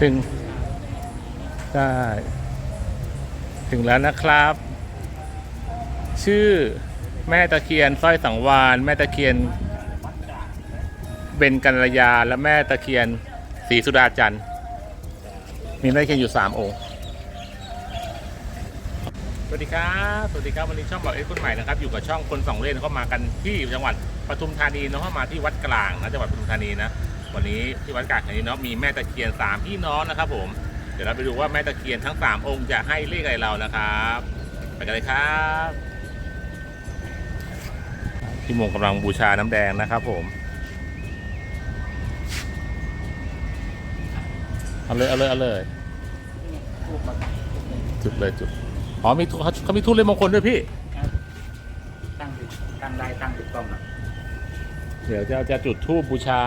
ถึงได้ถึงแล้วนะครับ ชื่อแม่ตะเคียนสร้อยสังวานแม่ตะเคียนเบญกัลยาและแม่ตะเคียนศรีสุดาจันทร์มีแม่ตะเคียนอยู่สามองค์สวัสดีครับสวัสดีครับวันนี้ช่องบอกเอ็กซ์คนใหม่นะครับอยู่กับช่องคนสองเล่นเข้ามากันที่จังหวัดปทุมธานีเนาะเข้ามาที่วัดกลางนะจังหวัดปทุมธานีนะ วันนี้ที่วัดกลางแห่งนี้เนาะมีแม่ตะเคียนสามพี่น้องนะครับ ผม เดี๋ยวเราไปดูว่าแม่ตะเคียนทั้งสามองค์จะให้เลขอะไรเรานะครับไปกันเลยครับพี่มงกำลังบูชาน้ำแดงนะครับ ผมเอาเลยเอาเลยเอาเลยจุดเลยจุดอ๋อมีทุเขาเขามีทุนเลขมงคลด้วยพี่ตั้งดิตั้งได้ตั้งถูกต้องนะเดี๋ยวจะจะจุดธูปบูชา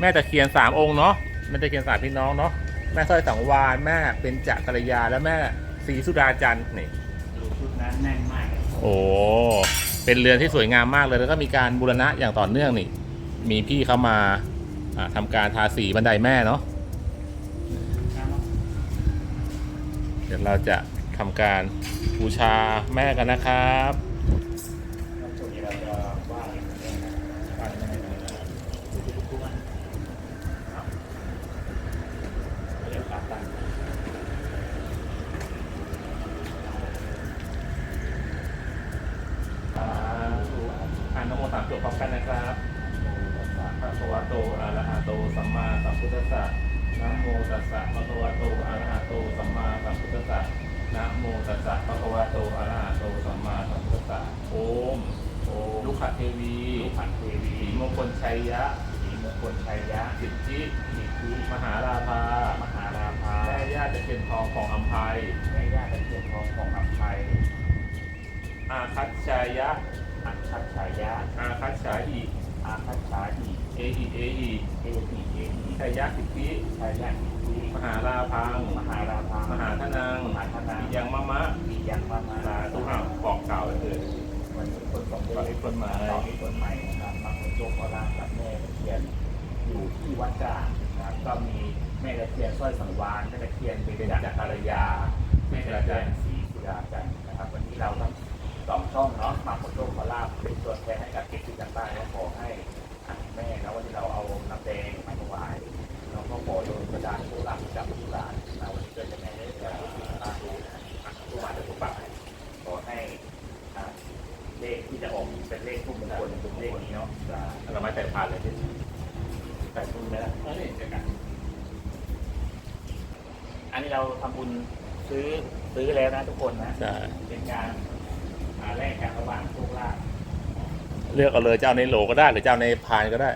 แม่ตะเคียนสามองค์เนาะแม่ตะเคียนสามพี่น้องเนาะแม่สร้อยสังวานแม่เป็นจักรยาและแม่ศรีสุดาจันทร์นี่ดูชุดนั้นแน่นมากโอ้เป็นเรือนที่สวยงามมากเลยแล้วก็มีการบูรณะอย่างต่อเนื่องนี่ มีพี่เข้ามาอ่าทำการทาสีบันไดแม่เนาะเดี๋ยวเราจะทำการบูชาแม่กันนะครับ แล้วส่วนใหญ่เราจะว่าอย่างนี้นะว่าอย่างนี้นะดูทุกทุกวันครับเดี๋ยวขาตั้ง อ่านนโม สามจบพร้อมกันนะครับสามพระคะวะโตอะระหะโตสัมมาสัมพุทธัสสะนะโมตัสสะภะคะวะโตอะระหะโตสัมมาสัมพุทธัสสะนะโมตัสสะภะคะวะโตอะระหะโตสัมมาสัมพุทธัสสะโอมโอ้ลูกขเทวีลูกผันเทวีสีมงคลชัยยะสีมงคลชัยยะสิทธิสิทธิมหาราภามหาราภาแม่ย่าตะเคียนทองของอัมภัยแม่ย่าตะเคียนทองของอัมภัยอาคัตชายะ อัญชัดฉายะอาคัตฉาอิอาคัจฉาหิเออิเออิเอติเอติชัยยะสิทธิชัยยะสิทธิมหาราพังมหาราภามหาทนังมหาธนังอิยังมะมะมียังมามาสาธุอะบอกกล่าวเลยวันนี้คนสองตอนนี้คนมาต่อที่คนใหม่นะครับมาขอโชคขอลาบกับแม่ตะเคียนอยู่ที่วัดกลางนะครับก็มีแม่ตะเคียนสร้อยสังวานแม่ตะเคียนเป็นจักรยาแม่ตะเคียนศรีสุดาจันทร์นะครับ วันนี้เราทั้งสองช่องเนาะมาขอโชคขอลาบเป็นตัวแทน ให้กับเด็กที่จังบ้านและขอให้แม่แล้ววันนี้เราเอาน้ำแดงมาถวายเราก็ขอโดนกระดานโบราณจากโบราณนะวันนี้ก็จะแม่ได้จะตาดูนะอะทุกวันจะทุกปักขอให้เลขที่จะออกเป็นเลขทุกมงคลเป็นเลขนี้เนาะเราไม่แต่ผ่านเลยที่แต่ทุนไปแล้วเออนี่เจอกันอันนี้เราทำบุญซื้อซื้อแล้วนะทุกคนนะเป็นการแลกกันระหว่างโชคลาภ เลือกเอาเลยเจ้าในโหลก็ได้ หรือเจ้าในพานก็ได้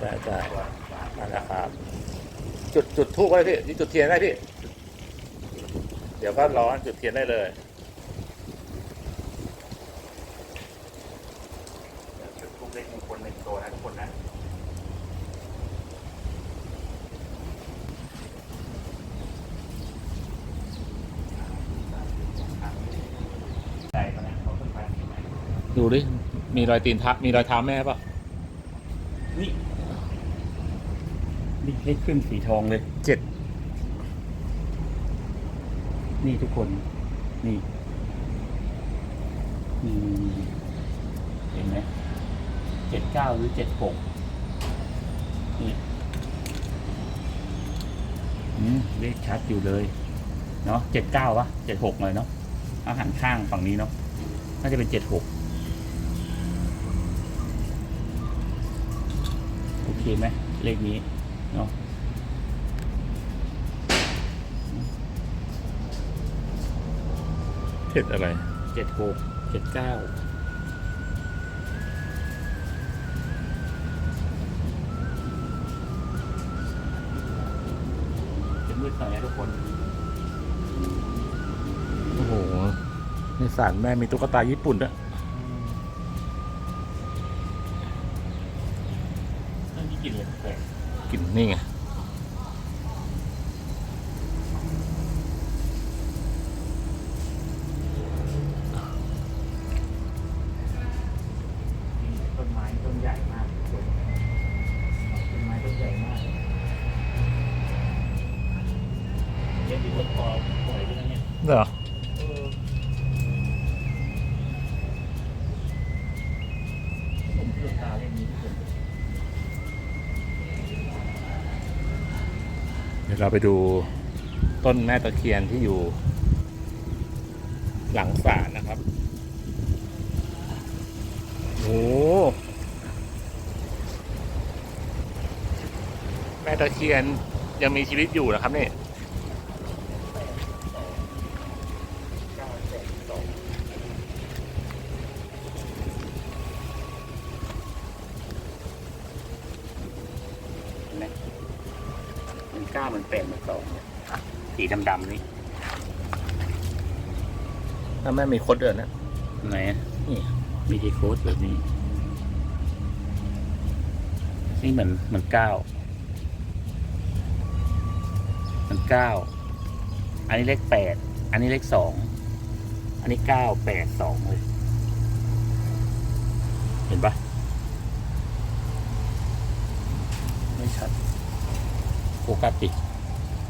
ได้ได้นั่นแหละครับ จุดจุดทูบก็ได้พี่นี่จุดเทียนได้พี่ เดี๋ยวก็ร้อนจุดเทียนได้เลย จุดทุกเลขมงคลหนึ่งตัวนะทุกคนนะใจมันนะเขาขึ้นไป ดูดิ มีรอยตีนเท้ามีรอยเท้าแม่ป่ะนี่นี่เลขขึ้นสีทองเลย เจ็ด นี่ทุกคน นี่อืมเห็นไหมเจ็ดเก้าหรือเจ็ดหกนี่อืมเลขชัดอยู่เลย เนาะเจ็ดเก้าวะเจ็ดหกเลยเนาะเอาหันข้างฝั่งนี้เนาะ น่าจะเป็นเจ็ดหก โอเคไหมเลขนี้เนาะเจ็ดอะไรเจ็ดหกเจ็ดเก้าจะมืดหน่อยนะทุกคน โอ้โหนี่สารแม่มีตุ๊กตาญี่ปุ่นด้วย เรื่องนี้กลิ่นเลยแปลก กลิ่ นี่ไง เราไปดูต้นแม่ตะเคียนที่อยู่หลังศาลนะครับโอ้แม่ตะเคียนยังมีชีวิตอยู่นะครับนี่ยก้าแสนสองเห็นไหม มันเก้ามันแปดมันสองเนี่ยสีดำๆนี่ถ้าแม่มีคดเดือนนะไหนอะนี่มีดีโค้ดแบบนี้ นี่เหมือนเหมือนเก้าเหมันเก้าอันนี้เลขแปดอันนี้เลขสองอันนี้เก้าแปดสองเลย เห็นปะไม่ชัดโฟกัสดิ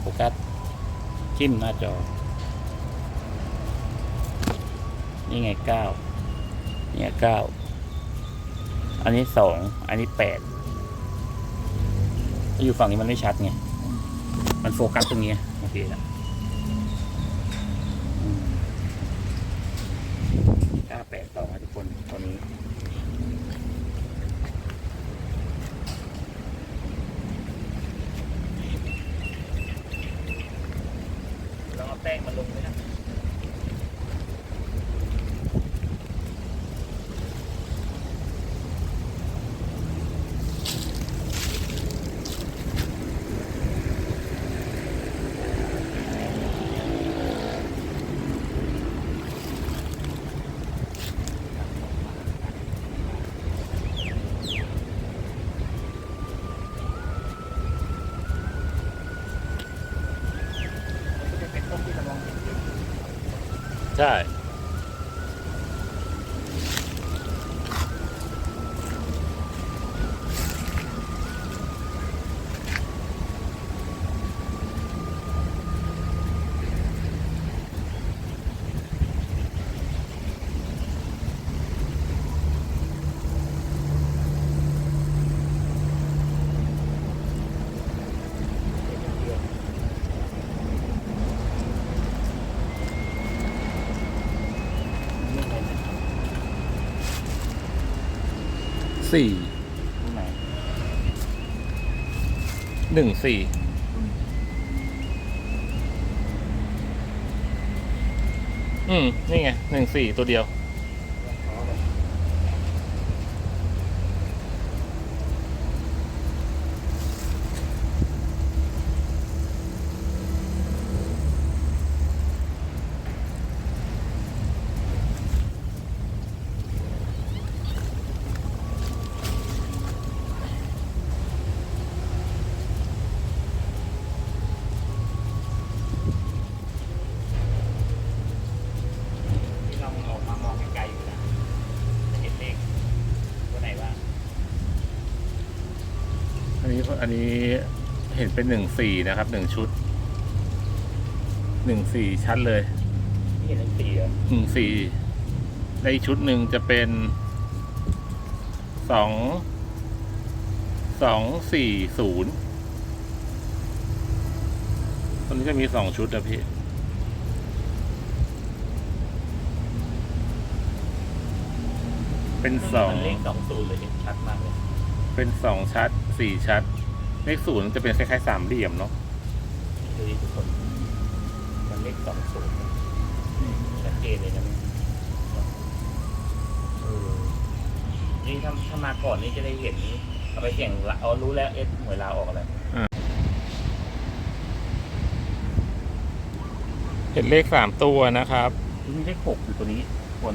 โฟกัสจิ้มหน้าจอ นี่ไงเก้าเนี่ยเก้าอันนี้สองอันนี้แปดอยู่ฝั่งนี้มันไม่ชัดไง มันโฟกัสตรงนี้โอเคแล้วเก้าแปดสองทุกคนตอนนี้ เราเอาแป้งมาลงเลยนะ จะเป็นต้นที่เรามองเห็นอยู่ ใช่ สี่ตรงไหนหนึ่งสี่อืม นี่ไงหนึ่งสี่ตัวเดียว ที่เราออกมามองไกลๆอยู่นะจะเห็นเลขตัวไหนบ้าง อันนี้อันนี้เห็นเป็นหนึ่งสี่นะครับหนึ่งชุดหนึ่งสี่ชัดเลยนี่เห็นเลขสี่เหรอหนึ่งสี่ในอีกชุดหนึ่งจะเป็นสองสองสี่ศูนย์ตอนนี้จะมีสองชุดนะพี่เป็นสองมันเลขสองศูนย์เลยเห็นชัดมากเลย เป็นสองชัดสี่ชัด เลขศูนย์จะเป็นคล้ายๆสามเหลี่ยมเนาะดูดิทุกคนมันเลขสองศูนย์ชัดเจนเลยนะเออนี่ถ้าถ้ามาก่อนนี่จะได้เห็นเอาไปเสี่ยงละเอารู้แล้วเอ๊ะหวยลาวออกอะไรเห็นเลขสามตัวนะครับมีเลขหกอยู่ตัวนี้คน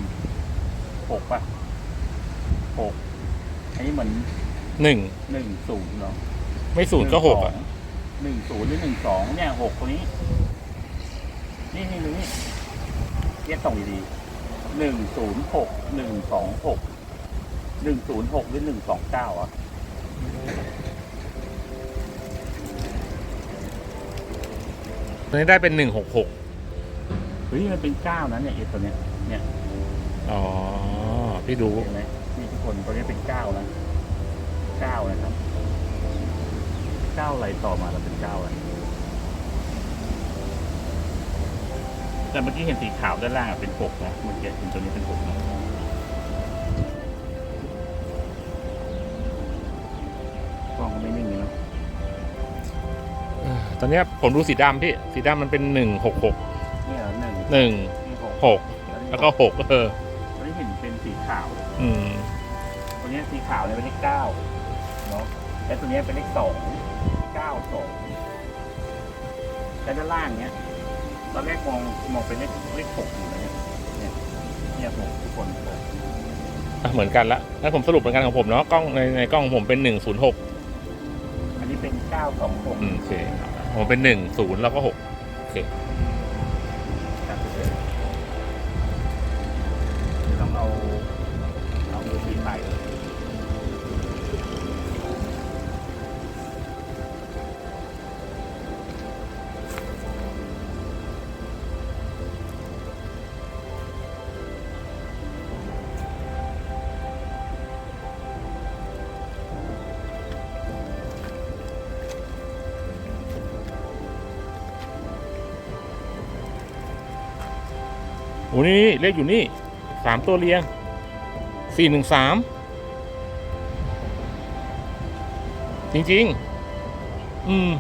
หกป่ะหกอันนี้เหมือนหนึ่งหนึ่งศูนย์เนาะ ไม่ศูนย์ก็หกอะหนึ่งศูนย์หรือหนึ่งสองเนี่ยหกตัวนี้ นี่นี่นี่เรียกส่งดีๆหนึ่งศูนย์หกหนึ่งสองหกหนึ่งศูนย์หกหรือหนึ่งสองเก้าอะตัวนี้ได้เป็นหนึ่งหกหกฮ้ยมันเป็นเก้านะเนี่ยไอ้ตัวเนี้ยเนี่ยอ๋อพี่ดูเห็นไหมนี่ทุกคนตัวนี้เป็นเก้านะเก้านะครับ เก้าอะไรต่อมาเราเป็นเก้าอะไรแต่เมื่อกี้เห็นสีขาวด้านล่างอะเป็นหกนะเมื่อกี้เห็นตัวนี้เป็นหกนะกล้องก็ไม่นิ่งเลยเนาะตอนเนี้ยผมดูสีดำพี่ สีดำมันเป็นหนึ่งหกหกเนี่ยหนึ่งหนึ่งนี่หกหกแล้วก็หกเออตัวนี้เห็นเป็นสีขาวอืม ตัวนี้สีขาวเนี่ยเป็นเลขเก้าเนาะและตัวนี้เป็นเลขสอง เก้าสองและด้านล่างเนี้ยตอนแรกมองมองเป็นเลขเลขหกอยู่นะเนี่ยเนี่ยเนี่ยหกทุกคนหกอะเหมือนกันละแล้วผมสรุปเหมือนกันของผมเนาะกล้องในในกล้องของผมเป็นหนึ่งศูนย์หกอันนี้เป็นเก้าสองหกอืมโอเคผมเป็นหนึ่งศูนย์แล้วก็หกโอเคครับเดี๋ยวลองเอาเอา โอ้นี่นี่เลขอยู่นี่สามตัวเรียงสี่หนึ่งสามจริง ๆ อืม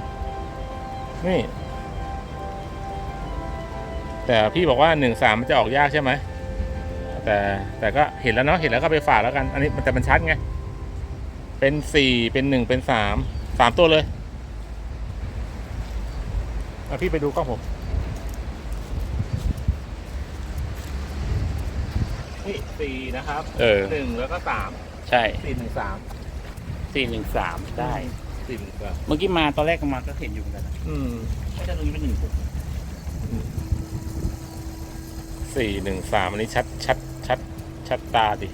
นี่ แต่พี่บอกว่าหนึ่งสามมันจะออกยากใช่ไหม แต่แต่ก็เห็นแล้วเนาะ เห็นแล้วก็ไปฝากแล้วกัน อันนี้มันแต่มันชัดไง เป็นสี่เป็นหนึ่งเป็นสาม สามตัวเลยเอาพี่ไปดูกล้องผม นี่สี่นะครับเออ หนึ่งแล้วก็สามใช่สี่หนึ่งสามสี่หนึ่งสามได้ สี่หนึ่งสามเมื่อกี้มาตอนแรกก็มาก็เห็นอยู่เหมือนกันนะอืมไม่ใช่ตรงนี้เป็นหนึ่งหกสี่หนึ่งสามอันนี้ชัดชัดชัดชัดตาดิ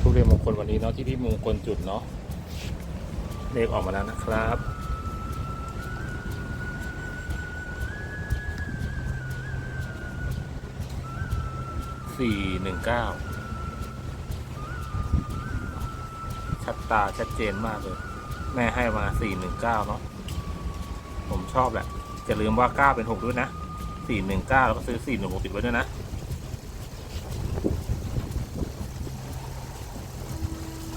ทุเรียนมงคลวันนี้เนาะที่พี่มงคลจุดเนาะเลขออกมาแล้วนะครับ สี่หนึ่งเก้าชัดตาชัดเจนมากเลย แม่ให้มาสี่หนึ่งเก้าเนาะผมชอบแหละอย่าลืมว่าเก้าเป็นหกด้วยนะสี่หนึ่งเก้าแล้วก็ซื้อสี่หนึ่งหกติดไว้ด้วยนะ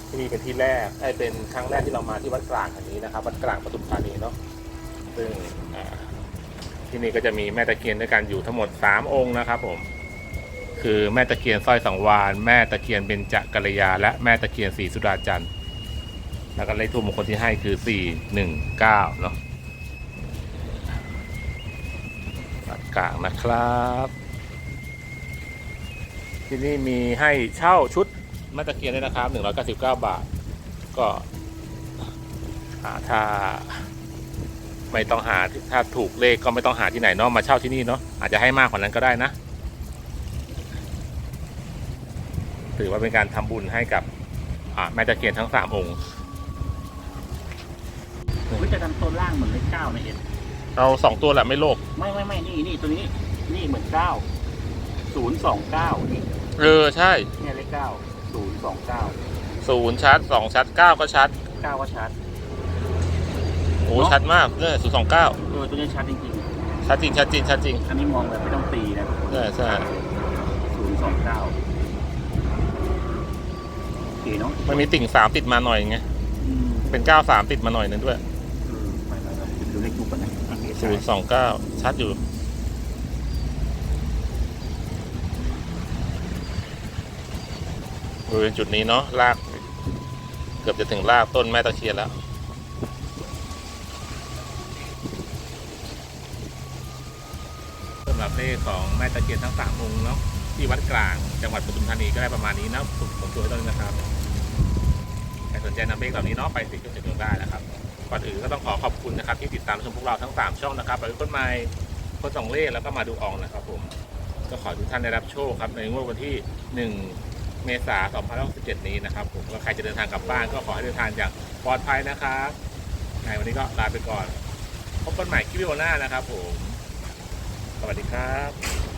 ที่นี่เป็นที่แรกไอ้เป็นครั้งแรกที่เรามาที่วัดกลางแห่งนี้นะครับ วัดกลางปทุมธานีเนาะซึ่งที่นี่ก็จะมีแม่ตะเคียนด้วยกันอยู่ทั้งหมดสามองค์นะครับผม คือแม่ตะเคียนสร้อยสังวานแม่ตะเคียนเบญจกัลยา และแม่ตะเคียนศรีสุดาจันทร์แล้วก็เลขทูปมงคลที่ให้คือสี่หนึ่งเก้าเนาะวัดกลางนะครับ ที่นี่มีให้เช่าชุดแม่ตะเคียนด้วยนะครับ 199 บาท ก็อ่าถ้าไม่ต้องหาถ้าถูกเลขก็ไม่ต้องหาที่ไหนเนาะมาเช่าที่นี่เนาะอาจจะให้มากกว่านั้นก็ได้นะ ถือว่าเป็นการทำบุญให้กับอ่าแม่ตะเคียนทั้งสามองค์ผมก็จะทำตัวล่างเหมือนเลขเก้านะเอ็นเราสองตัวแหละไม่โลภไม่ไม่ไม่นี่นี่ตัวนี้นี่เหมือนเก้าศูนย์สองเก้านี่เออใช่เนี่ยเลขเก้าศูนย์สองเก้าศูนย์ชัดสองชัดเก้าก็ชัดเก้าก็ชัดโอ้ชัดมากเนี่ยศูนย์สองเก้าเออตัวนี้ชัดจริงชัดจริงชัดจริงชัดจริงๆอันนี้มองแบบไม่ต้องตีนะใช่ใช่ศูนย์สองเก้า โอเคเนาะมันมีติ่งสามติดมาหน่อยไงอืมเป็นเก้าสามติดมาหน่อยนึงด้วยอืมไปไปไปดูเลขทูปก่อนนะโอเคศูนย์สองเก้าชัดอยู่ บริเวณจุดนี้เนาะลาก เกือบจะถึงรากต้นแม่ตะเคียนแล้ว สำหรับเลขของแม่ตะเคียนทั้งสามองค์เนาะที่วัดกลางจังหวัดปทุมธานีก็ได้ประมาณนี้นะผมผมตัวให้ต้นนะครับใครส นใจนำเลขเหล่านี้เนาะไปติดจุดจุดได้นะครับก่อนอื่นก็ต้องขอขอบคุณนะครับ ที่ติดตามชมพวกเราทั้ง 3 ช่องนะครับไปคนใหม่คนสองเลขแล้วก็มาดูอองนะครับผมก็ขอทุกท่านได้รับโชคครับในงวดวันที่ 1 เมษายน2067นี้นะครับผมก็ใครจะเดินทางกลับบ้านก็ขอให้เดินทางอย่างปลอดภัยนะครับในวันนี้ก็ลาไปก่อนพพบกันใหม่คลิปวิดีโอหน้านะครับผม สวัสดีครับ